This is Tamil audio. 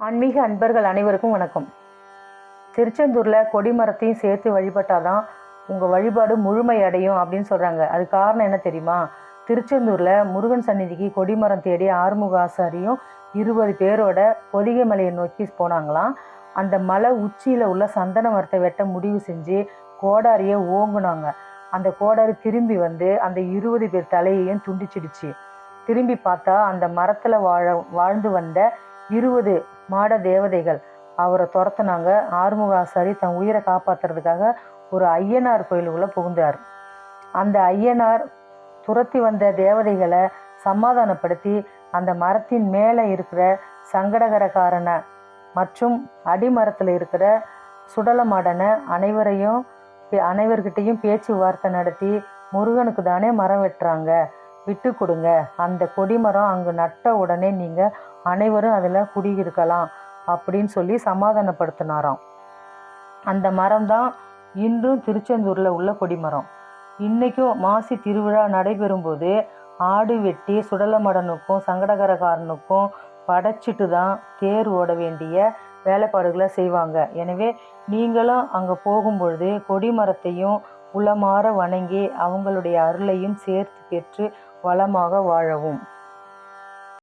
ஆன்மீக அன்பர்கள் அனைவருக்கும் வணக்கம். திருச்செந்தூரில் கொடிமரத்தையும் சேர்த்து வழிபட்டாதான் உங்கள் வழிபாடு முழுமை அடையும் அப்படின்னு சொல்கிறாங்க அது காரணம் என்ன தெரியுமா? திருச்செந்தூரில் முருகன் சந்நிதிக்கு கொடிமரம் தேடி ஆறுமுக ஆசாரியும் இருபது பேரோட பொதிகை மலையை நோக்கி போனாங்களாம். அந்த மலை உச்சியில் உள்ள சந்தன மரத்தை வெட்ட முடிவு செஞ்சு கோடாரியை ஓங்குனாங்க. அந்த கோடாரி திரும்பி வந்து அந்த இருபது பேர் தலையையும் துண்டிச்சிடுச்சு. திரும்பி பார்த்தா அந்த மரத்தில் வாழ வாழ்ந்து வந்த இருபது மாட தேவதைகள். அவரை துரத்துனாங்க ஆறுமுக ஆசாரி தன் உயிரை காப்பாற்றுறதுக்காக ஒரு ஐயனார் கோயிலுக்குள்ளே புகுந்தார். அந்த ஐயனார் துரத்தி வந்த தேவதைகளை சமாதானப்படுத்தி அந்த மரத்தின் மேலே இருக்கிற சங்கடகரக்காரனை மற்றும் அடிமரத்தில் இருக்கிற சுடலமாடனை அனைவரையும் பே- அனைவர்கிட்டையும் பேச்சுவார்த்தை நடத்தி முருகனுக்கு தானே மரம் வெட்டுறாங்க. விட்டு கொடுங்க. அந்த கொடிமரம் அங்கு நட்ட உடனே நீங்கள் அனைவரும் அதில் குடியிருக்கலாம் அப்படின்னு சொல்லி சமாதானப்படுத்தினாராம். அந்த மரம் தான் இன்றும் திருச்செந்தூரில் உள்ள கொடிமரம். இன்னைக்கும் மாசி திருவிழா நடைபெறும்போது ஆடு வெட்டி சுடலமடனுக்கும் சங்கடகரகாரனுக்கும் படைச்சிட்டு தான் தேர் ஓட வேண்டிய வேலைப்பாடுகளை செய்வாங்க. எனவே நீங்களும் அங்கே போகும்பொழுது கொடிமரத்தையும் உளமாற வணங்கி அவங்களுடைய அருளையும் சேர்த்து பெற்று வளமாக வாழவும்.